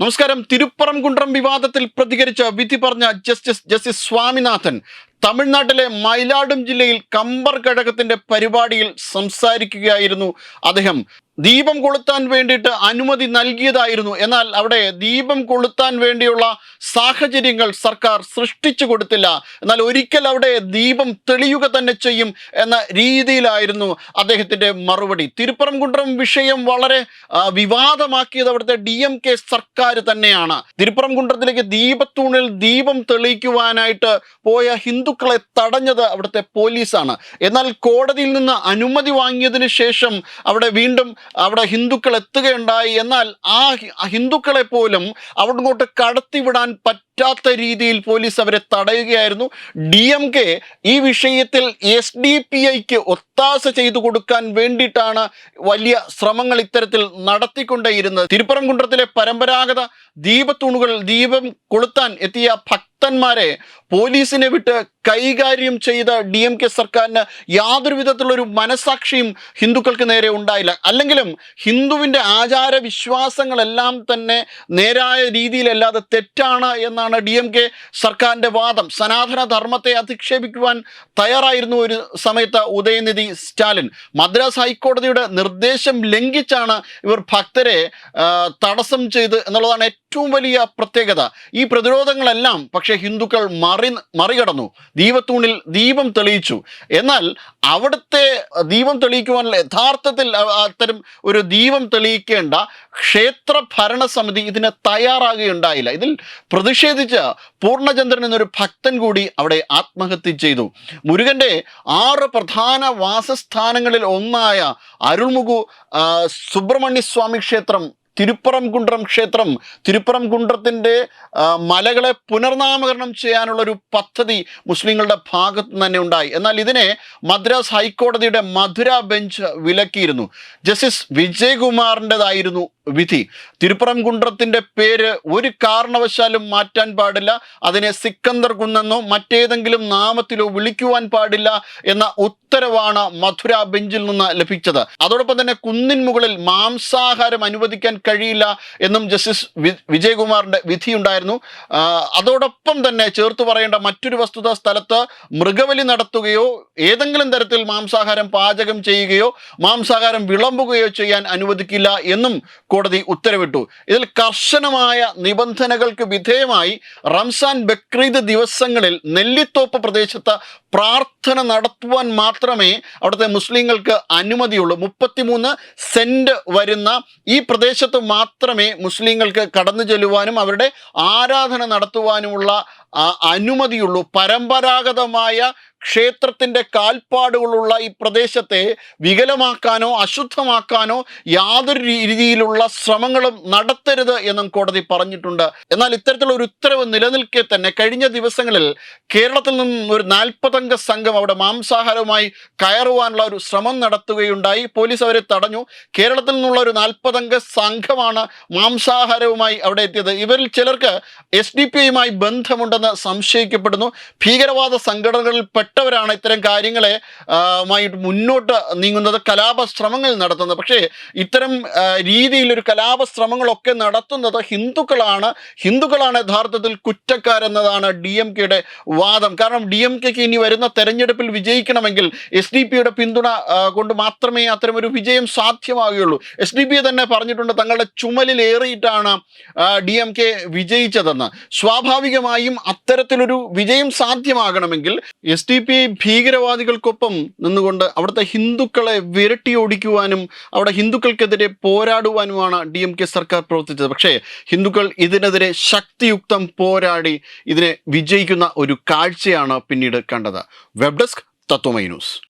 നമസ്കാരം. തിരുപ്പറംകുണ്ട്രം വിവാദത്തിൽ പ്രതികരിച്ച വിധി പറഞ്ഞ ജസ്റ്റിസ് ജസ്റ്റിസ് സ്വാമിനാഥൻ തമിഴ്നാട്ടിലെ മൈലാടും ജില്ലയിൽ കമ്പർ ഘടകത്തിന്റെ പരിപാടിയിൽ സംസാരിക്കുകയായിരുന്നു അദ്ദേഹം. ദീപം കൊളുത്താൻ വേണ്ടിയിട്ട് അനുമതി നൽകിയതായിരുന്നു. എന്നാൽ അവിടെ ദീപം കൊളുത്താൻ വേണ്ടിയുള്ള സാഹചര്യങ്ങൾ സർക്കാർ സൃഷ്ടിച്ചു കൊടുത്തില്ല. എന്നാൽ ഒരിക്കൽ അവിടെ ദീപം തെളിയുക തന്നെ ചെയ്യും എന്ന രീതിയിലായിരുന്നു അദ്ദേഹത്തിന്റെ മറുപടി. തിരുപ്പറംകുണ്ട്രം വിഷയം വളരെ വിവാദമാക്കിയത് അവിടുത്തെ ഡി എം കെ സർക്കാർ തന്നെയാണ്. തിരുപ്പറംകുണ്ട്രത്തിലേക്ക് ദീപത്തൂണിൽ ദീപം തെളിയിക്കുവാനായിട്ട് പോയ ഹിന്ദുക്കളെ തടഞ്ഞത് അവിടുത്തെ പോലീസാണ്. എന്നാൽ കോടതിയിൽ നിന്ന് അനുമതി വാങ്ങിയതിനു ശേഷം അവിടെ വീണ്ടും അവിടെ ഹിന്ദുക്കൾ എത്തുകയുണ്ടായി. എന്നാൽ ആ ഹിന്ദുക്കളെ പോലും അവിടങ്ങോട്ട് കടത്തിവിടാൻ പറ്റാത്ത രീതിയിൽ പോലീസ് അവരെ തടയുകയായിരുന്നു. ഡി എം കെ ഈ വിഷയത്തിൽ എസ് ഡി പി ഐക്ക് ഒത്താശ ചെയ്തു കൊടുക്കാൻ വേണ്ടിയിട്ടാണ് വലിയ ശ്രമങ്ങൾ ഇത്തരത്തിൽ നടത്തിക്കൊണ്ടേയിരുന്നത്. തിരുപ്പറംകുണ്ടത്തിലെ പരമ്പരാഗത ദീപത്തൂണുകൾ ദീപം കൊളുത്താൻ എത്തിയ ഭക്തന്മാരെ പോലീസിനെ വിട്ട് കൈകാര്യം ചെയ്ത ഡി എം കെ സർക്കാരിന് യാതൊരു വിധത്തിലുള്ളൊരു മനസാക്ഷിയും ഹിന്ദുക്കൾക്ക് നേരെ ഉണ്ടായില്ല. അല്ലെങ്കിലും ഹിന്ദുവിന്റെ ആചാര വിശ്വാസങ്ങളെല്ലാം തന്നെ നേരായ രീതിയിലല്ലാതെ തെറ്റാണ് എന്നാണ് ഡി എം കെ സർക്കാരിന്റെ വാദം. സനാതന ധർമ്മത്തെ അധിക്ഷേപിക്കുവാൻ തയ്യാറായിരുന്നു ഒരു സമയത്ത് ഉദയനിധി സ്റ്റാലിൻ. മദ്രാസ് ഹൈക്കോടതിയുടെ നിർദ്ദേശം ലംഘിച്ചാണ് ഇവർ ഭക്തരെ തടസ്സം ചെയ്ത് എന്നുള്ളതാണ് ഏറ്റവും വലിയ പ്രത്യേകത. ഈ പ്രതിരോധങ്ങളെല്ലാം പക്ഷേ ഹിന്ദുക്കൾ മറികടന്നു. ദീപത്തൂണിൽ ദീപം തെളിയിച്ചു. എന്നാൽ അവിടുത്തെ ദീപം തെളിയിക്കുവാനുള്ള യഥാർത്ഥത്തിൽ അത്തരം ഒരു ദീപം തെളിയിക്കേണ്ട ക്ഷേത്ര ഭരണസമിതി ഇതിന് തയ്യാറാകുകയുണ്ടായില്ല. ഇതിൽ പ്രതിഷേധിച്ച പൂർണചന്ദ്രൻ എന്നൊരു ഭക്തൻ കൂടി അവിടെ ആത്മഹത്യ ചെയ്തു. മുരുകന്റെ ആറ് പ്രധാന വാസസ്ഥാനങ്ങളിൽ ഒന്നായ അരുൾമുഖു സുബ്രഹ്മണ്യ സ്വാമി ക്ഷേത്രം തിരുപ്പറംകുണ്ട്രം ക്ഷേത്രം. തിരുപ്പറംകുണ്ട്രത്തിന്റെ ആ, മലകളെ പുനർനാമകരണം ചെയ്യാനുള്ള ഒരു പദ്ധതി മുസ്ലിങ്ങളുടെ ഭാഗത്തു തന്നെ ഉണ്ടായി. എന്നാൽ ഇതിനെ മദ്രാസ് ഹൈക്കോടതിയുടെ മധുര ബെഞ്ച് വിലക്കിയിരുന്നു. ജസ്റ്റിസ് വിജയകുമാറിന്റെതായിരുന്നു വിധി. തിരുപ്പറംകുണ്ട്രത്തിന്റെ പേര് ഒരു കാരണവശാലും മാറ്റാൻ പാടില്ല. അതിനെ സിക്കന്ദർ കുന്നെന്നോ മറ്റേതെങ്കിലും നാമത്തിലോ വിളിക്കുവാൻ പാടില്ല എന്ന ഉത്തരവാണ് മധുര ബെഞ്ചിൽ നിന്ന് ലഭിച്ചത്. അതോടൊപ്പം തന്നെ കുന്നിൻ മുകളിൽ മാംസാഹാരം അനുവദിക്കാൻ കഴിയില്ല എന്നും ജസ്റ്റിസ് വിജയകുമാറിന്റെ വിധിയുണ്ടായിരുന്നു. അതോടൊപ്പം തന്നെ ചേർത്ത് പറയേണ്ട മറ്റൊരു വസ്തുത സ്ഥലത്ത് മൃഗബലി നടത്തുകയോ ഏതെങ്കിലും തരത്തിൽ മാംസാഹാരം പാചകം ചെയ്യുകയോ മാംസാഹാരം വിളമ്പുകയോ ചെയ്യാൻ അനുവദിക്കില്ല എന്നും ഉത്തരവിട്ടു. ഇതിൽ കർശനമായ നിബന്ധനകൾക്ക് വിധേയമായി റംസാൻ ബക്രീദ് ദിവസങ്ങളിൽ നെല്ലിത്തോപ്പ് പ്രദേശത്ത് പ്രാർത്ഥന നടത്തുവാൻ മാത്രമേ അവിടുത്തെ മുസ്ലിങ്ങൾക്ക് അനുമതിയുള്ളൂ. മുപ്പത്തിമൂന്ന് സെന്റ് വരുന്ന ഈ പ്രദേശത്ത് മാത്രമേ മുസ്ലിങ്ങൾക്ക് കടന്നു ചെല്ലുവാനും അവരുടെ ആരാധന നടത്തുവാനുമുള്ള അനുമതിയുള്ളൂ. പരമ്പരാഗതമായ ക്ഷേത്രത്തിന്റെ കാൽപ്പാടുകളുള്ള ഈ പ്രദേശത്തെ വികലമാക്കാനോ അശുദ്ധമാക്കാനോ യാതൊരു രീതിയിലുള്ള ശ്രമങ്ങളും നടത്തരുത് എന്നും കോടതി പറഞ്ഞിട്ടുണ്ട്. എന്നാൽ ഇത്തരത്തിലുള്ള ഒരു ഉത്തരവ് നിലനിൽക്കെ തന്നെ കഴിഞ്ഞ ദിവസങ്ങളിൽ കേരളത്തിൽ നിന്നും ഒരു നാൽപ്പതംഗ സംഘം അവിടെ മാംസാഹാരവുമായി കയറുവാനുള്ള ഒരു ശ്രമം നടത്തുകയുണ്ടായി. പോലീസ് അവരെ തടഞ്ഞു. കേരളത്തിൽ നിന്നുള്ള ഒരു നാൽപ്പതംഗ സംഘമാണ് മാംസാഹാരവുമായി അവിടെ എത്തിയത്. ഇവരിൽ ചിലർക്ക് എസ് ഡി പി ഐയുമായി ബന്ധമുണ്ടെന്ന് സംശയിക്കപ്പെടുന്നു. ഭീകരവാദ സംഘടനകളിൽ പെട്ടവരാണ് ഇത്തരം കാര്യങ്ങളെ മായിട്ട് മുന്നോട്ട് നീങ്ങുന്നത് കലാപ ശ്രമങ്ങൾ നടത്തുന്നത്. പക്ഷേ ഇത്തരം രീതിയിലൊരു കലാപ ശ്രമങ്ങളൊക്കെ നടത്തുന്നത് ഹിന്ദുക്കളാണ്. ഹിന്ദുക്കളാണ് യഥാർത്ഥത്തിൽ കുറ്റക്കാരെന്നതാണ് ഡി എം കെയുടെ വാദം. കാരണം ഡി എം കെക്ക് ഇനി വരുന്ന തെരഞ്ഞെടുപ്പിൽ വിജയിക്കണമെങ്കിൽ എസ് ഡി പിയുടെ പിന്തുണ കൊണ്ട് മാത്രമേ അത്തരം ഒരു വിജയം സാധ്യമാവുകയുള്ളൂ. എസ് ഡി പി തന്നെ പറഞ്ഞിട്ടുണ്ട് തങ്ങളുടെ ചുമലിലേറിയിട്ടാണ് ഡി എം കെ വിജയിച്ചതെന്ന്. സ്വാഭാവികമായും അത്തരത്തിലൊരു വിജയം സാധ്യമാകണമെങ്കിൽ എസ് ഡി പി ഭീകരവാദികൾക്കൊപ്പം നിന്നുകൊണ്ട് അവിടുത്തെ ഹിന്ദുക്കളെ വിരട്ടി ഓടിക്കുവാനും അവിടെ ഹിന്ദുക്കൾക്കെതിരെ പോരാടുവാനുമാണ് ഡി എം കെ സർക്കാർ പ്രവർത്തിച്ചത്. പക്ഷേ ഹിന്ദുക്കൾ ഇതിനെതിരെ ശക്തിയുക്തം പോരാടി ഇതിനെ വിജയിക്കുന്ന ഒരു കാഴ്ചയാണ് പിന്നീട് കണ്ടത്. Web desk Tatwamayi news.